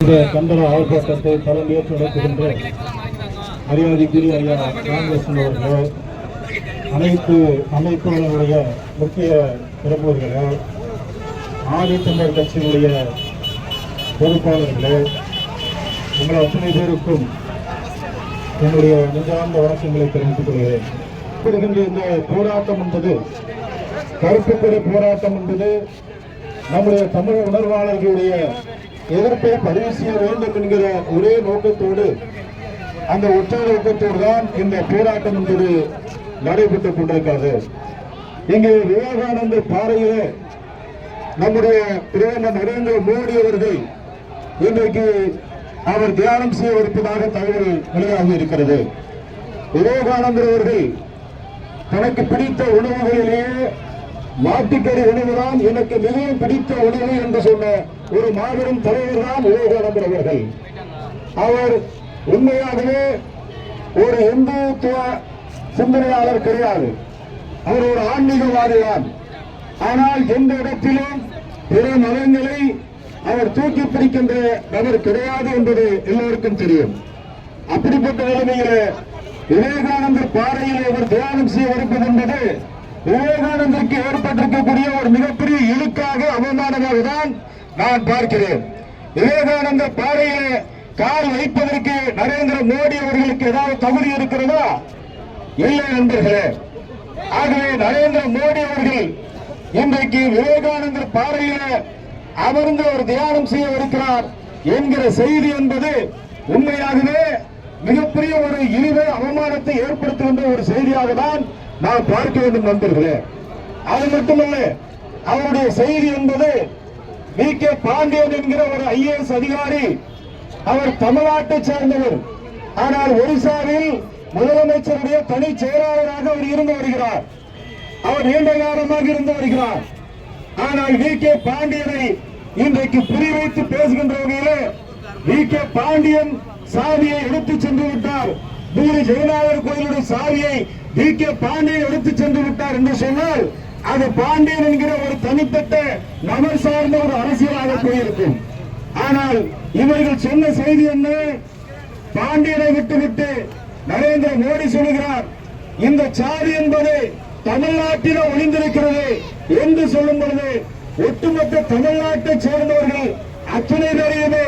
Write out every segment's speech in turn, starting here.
இந்த கண்டன ஆர்ப்பாட்டத்தை தலைமையேற்று நடத்துகின்ற மரியாதைக்குரிய ஐயா ராமகிருஷ்ணன் அவர்கள் அனைத்து அமைப்புகளுடைய முக்கிய பிரமுகர்களே ஆதித்தமிழர் கட்சியினுடைய பொறுப்பாளர்களே உங்கள் அத்தனை பேருக்கும் என்னுடைய நிஜார்ந்த வணக்கங்களை தெரிவித்துக் கொள்கிறேன். இருக்கின்ற இந்த போராட்டம் என்பது கருப்பு போராட்டம் என்பது நம்முடைய தமிழ் உணர்வாளர்களுடைய எதிர்ப்பை பதிவு செய்ய வேண்டும் என்கிற ஒரே நோக்கத்தோடு அந்த ஒற்றை நோக்கத்தோடு தான் இந்த போராட்டம் என்பது நடைபெற்றுக் கொண்டிருக்கிறது. இங்கே விவேகானந்த பாறையில நம்முடைய பிரதமர் நரேந்திர மோடி அவர்கள் இன்றைக்கு அவர் தியானம் செய்யவிருப்பதாக தகவல் வெளியாகி இருக்கிறது. விவேகானந்தர் அவர்கள் தனக்கு பிடித்த உணவுகளிலேயே மாட்டுக்கறி உணவுதான் எனக்கு மிகவும் பிடித்த உணவு என்று சொன்ன ஒரு மாபெரும் தலைவர் தான் விவேகானந்தர் அவர்கள். அவர் உண்மையாகவே ஒரு இந்துத்துவ சிந்தனையாளர் கிடையாது. அவர் ஒரு ஆன்மீகவாதி தான் ஆனால் எந்த இடத்திலும் பிற மதங்களை அவர் தூக்கி பிடிக்கின்ற நபர் கிடையாது என்பது எல்லோருக்கும் தெரியும். அப்படிப்பட்ட நிலைமையில விவேகானந்தர் பாறையில் அவர் தியானம் செய்ய இருப்பது என்பது விவேகானந்தருக்கு ஏற்பட்டிருக்கக்கூடிய ஒரு மிகப்பெரிய இழுக்காக அவமானமாக தான் நான் பார்க்கிறேன். விவேகானந்தர் பாறையிலே கால் வைப்பதற்கு நரேந்திர மோடி அவர்களுக்கு ஏதாவது தகுதி இருக்கிறதா? இல்லை நண்பர்களே. ஆகவே நரேந்திர மோடி அவர்கள் இன்றைக்கு விவேகானந்தர் பாறையிலே அமர்ந்து அவர் தியானம் செய்ய இருக்கிறார் என்கிற செய்தி என்பது உண்மையாகவே மிகப்பெரிய ஒரு இழிவு அவமானத்தை ஏற்படுத்துகின்ற ஒரு செய்தியாக தான் நாம் பார்க்க வேண்டும் நண்பர்களே. அது மட்டுமல்ல அவருடைய செய்தி என்பது வி. கே. பாண்டியன் என்கிற ஒரு ஐஏஎஸ் அதிகாரி. அவர் தமிழ்நாட்டை சேர்ந்தவர். ஆனால் ஒரிசாவில் முதலமைச்சருடைய தனி செயலாளராக அவர் இருந்து வருகிறார். அவர் நீண்ட காலமாக இருந்து வருகிறார். ஆனால் வி. கே. பாண்டியனை இன்றைக்கு குறிவைத்து பேசுகின்ற வகையிலே வி. கே. பாண்டியன் சாவியை எடுத்து சென்று விட்டார். பூரி ஜெகநாதர் கோயிலுடைய சாவியை டி கே பாண்டியன் எடுத்து சென்று விட்டார் என்று சொன்னால் அது பாண்டியன் என்கிற ஒரு தனிப்பட்ட நபர் சார்ந்த ஒரு அரசியலாக போயிருக்கும். ஆனால் இவர்கள் சொன்ன செய்தி என்ன? பாண்டியனை விட்டுவிட்டு நரேந்திர மோடி சொல்லுகிறார் இந்த சாதி என்பது தமிழ்நாட்டில ஒளிந்திருக்கிறது என்று சொல்லும் பொழுது ஒட்டுமொத்த தமிழ்நாட்டை சேர்ந்தவர்கள் அத்தனை பேரையுமே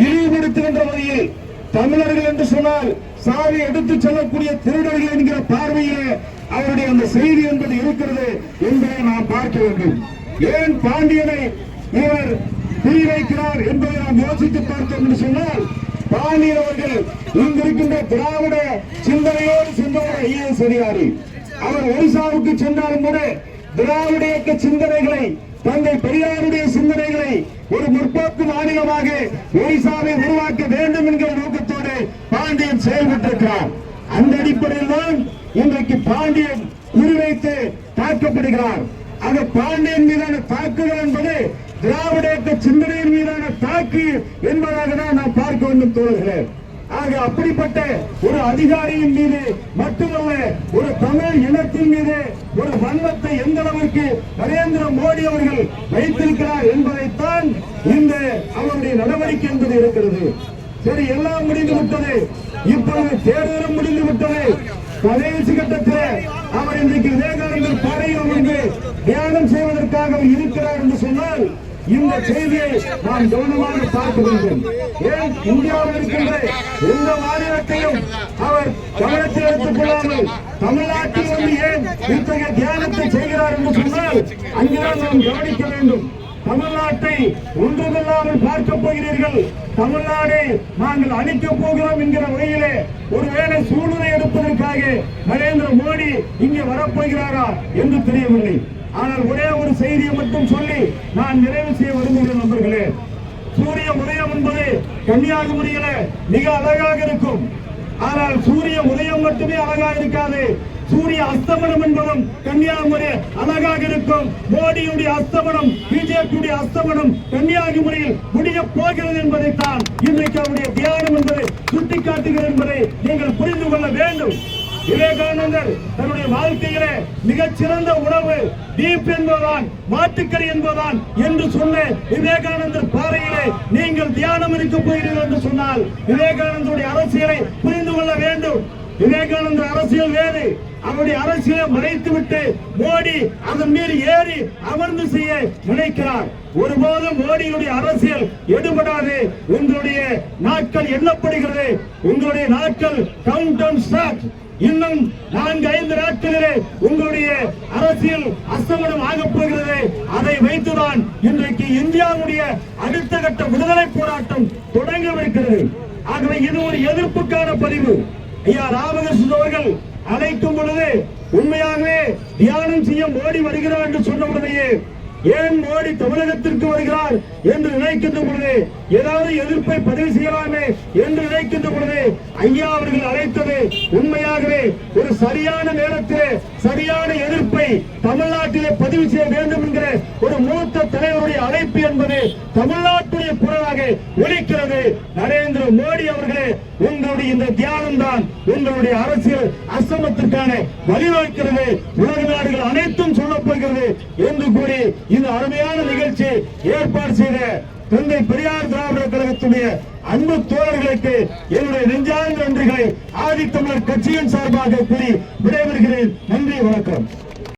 இழிவுபடுத்துகின்ற வகையில் தமிழர்கள் என்று சொன்னால் சாவி எடுத்துச் செல்லக்கூடிய திருடர்கள் என்கிற பார்வையிலே அவருடைய அந்த செய்தி என்பது இருக்கிறது என்பதை நாம் பார்க்க வேண்டும். ஏன் பாண்டியனை இவர் குறிவைக்கிறார் என்பதை நாம் யோசித்து பார்த்தோம் என்று சொன்னால் பாண்டியன் அவர்கள் இங்கிருக்கின்ற திராவிட சிந்தனையோடு சென்ற ஐஏஎஸ் அதிகாரி. அவர் ஒரிசாவுக்கு சென்றாலும் கூட திராவிட இயக்க சிந்தனைகளை தந்தை பெரியாருடைய சிந்தனைகளை ஒரு முற்போக்கு மாநிலமாக ஒரிசாவை உருவாக்க வேண்டும் என்கிற நோக்கத்தோடு பாண்டியன் செயல்பட்டிருக்கிறார். அந்த அடிப்படையில் தான் இன்றைக்கு பாண்டியன் குறிவைத்து தாக்கப்படுகிறார். அந்த பாண்டியன் மீதான தாக்குதல் என்பது திராவிட சிந்தனையின் மீதான தாக்கு என்பதாக தான் நான் பார்க்க வேண்டும் தோல்கிறேன் ஆக அப்படிப்பட்ட ஒரு அதிகாரியின் மீது மட்டுமல்ல ஒரு தமிழ் இனத்தின் மீது ஒரு வன்மத்தை எந்த அளவிற்கு நரேந்திர மோடி அவர்கள் வைத்திருக்கிறார் என்பதைத்தான் இந்த அவருடைய நடவடிக்கை என்பது இருக்கிறது. சரி எல்லாம் முடிந்து விட்டது. இப்பொழுது தேர்தலும் முடிந்து விட்டது. கடைசி கட்டத்தில் அவர் இன்றைக்கு விவேகானந்தர் பாறையில் அமர்ந்து தியானம் செய்வதற்காக இருக்கிறார் என்று சொன்னால் இந்த செய்தியை நாம் கவனமாக பார்க்க வேண்டும். ஏன் இந்தியாவில் இருக்கின்ற எந்த மாநிலத்தையும் அவர் கவனத்தில் எடுத்துக் கொள்ளாமல் தமிழ்நாட்டில் வந்து ஏன் இத்தகைய தியானத்தை செய்கிறார் என்று சொன்னால் அங்கேதான் நாம் கவனிக்க வேண்டும். தமிழ்நாட்டை ஒன்றுமில்லாமல் பார்க்க போகிறீர்கள். தமிழ்நாடை நாங்கள் அழிக்கப் போகிறோம் என்கிற வகையிலே ஒருவேளை சூழ்நிலை எடுப்பதற்காக நரேந்திர மோடி இங்கே வரப்போகிறாரா என்று தெரியவில்லை. ஆனால் ஒரே ஒரு செய்தியை மட்டும் சொல்லி நான் நிறைவு செய்ய விரும்புகிறேன் நண்பர்களே. சூரிய உதயம் என்பது கன்னியாகுமரியில மிக அழகாக இருக்கும். ஆனால் சூரிய உதயம் மட்டுமே அழகாக இருக்காது. சூரிய அஸ்தமனம் என்பதும் கன்னியாகுமரி அழகாக இருக்கும். மோடியுடைய அஸ்தமனம் பிஜேபியுடைய அஸ்தமனம் கன்னியாகுமரியில் முடிய போகிறது என்பதைத்தான் இன்றைக்கு அவருடைய தியானம் என்பதை சுட்டிக்காட்டுகிறது என்பதை நீங்கள் புரிந்து கொள்ள வேண்டும். விவேகானந்தர் தன்னுடைய வாழ்க்கையிலே மிகச்சிறந்த உணவு டீப் என்பதுதான் மாட்டுக்கறி என்பதுதான் என்று சொன்ன விவேகானந்தர் பாறையிலே நீங்கள் தியானம் இருக்க போகிறீர்கள் என்று சொன்னால் விவேகானந்தருடைய அரசியலை புரிந்து கொள்ள வேண்டும். விவேகானந்தர் அரசியல் வேறு. அவருடைய அரசியலை மறைத்துவிட்டு மோடி அதன் மீது ஏறி அமர்ந்து செய்ய நினைக்கிறார். ஒருபோதும் மோடியுடைய அரசியல் எடுபடாது. உங்களுடைய நாட்கள் எண்ணப்படுகிறது. உங்களுடைய நாட்கள் கவுண்ட் டவுன் ஸ்டார்ட் இன்னும் நான்கு ஐந்து நாட்களிலே உங்களுடைய அரசியல் அஸ்தமனம் ஆகப் போகிறது அதை வைத்துதான் இன்றைக்கு இந்தியாவுடைய அடுத்த கட்ட விடுதலை போராட்டம் தொடங்கவிருக்கிறது. ஆகவே இது ஒரு எதிர்ப்புக்கான பதிவு. ஐயா ராமகிருஷ்ணன் அவர்கள் அழைக்கும் பொழுது உண்மையாகவே தியானம் செய்ய மோடி வருகிறார் என்று சொன்ன உடனேயே ஏன் மோடி தமிழகத்திற்கு வருகிறார் என்று நினைக்கின்ற பொழுது ஏதாவது எதிர்ப்பை பதிவு செய்யலாமே என்று நினைக்கின்ற பொழுது ஐயா அவர்கள் அழைத்தது உண்மையாகவே ஒரு சரியான நேரத்திலே சரியான எதிர்ப்பை தமிழ்நாட்டிலே பதிவு செய்ய வேண்டும் என்கிற ஒரு மூத்த தலைவருடைய அழைப்பு என்பது தமிழ்நாட்டுடைய குரலாக ஒழிக்கிறது நரேந்திர மோடி அவர்களே உங்களுடைய இந்த தியானம் தான் உங்களுடைய அரசியல் அசமத்திற்கான வழிவகுக்கிறது. உலக நாடுகள் அனைத்தும் சொல்லப் போகிறது என்று கூறி இந்த அருமையான நிகழ்ச்சி ஏற்பாடு செய்த தந்தை பெரியார் திராவிடர் கழகத்துடைய அன்பு தோழர்களுக்கு என்னுடைய நெஞ்சார்ந்த நன்றிகளை ஆதித்தமிழர் கட்சியின் சார்பாக கூறி விடைபெறுகிறேன். நன்றி வணக்கம்.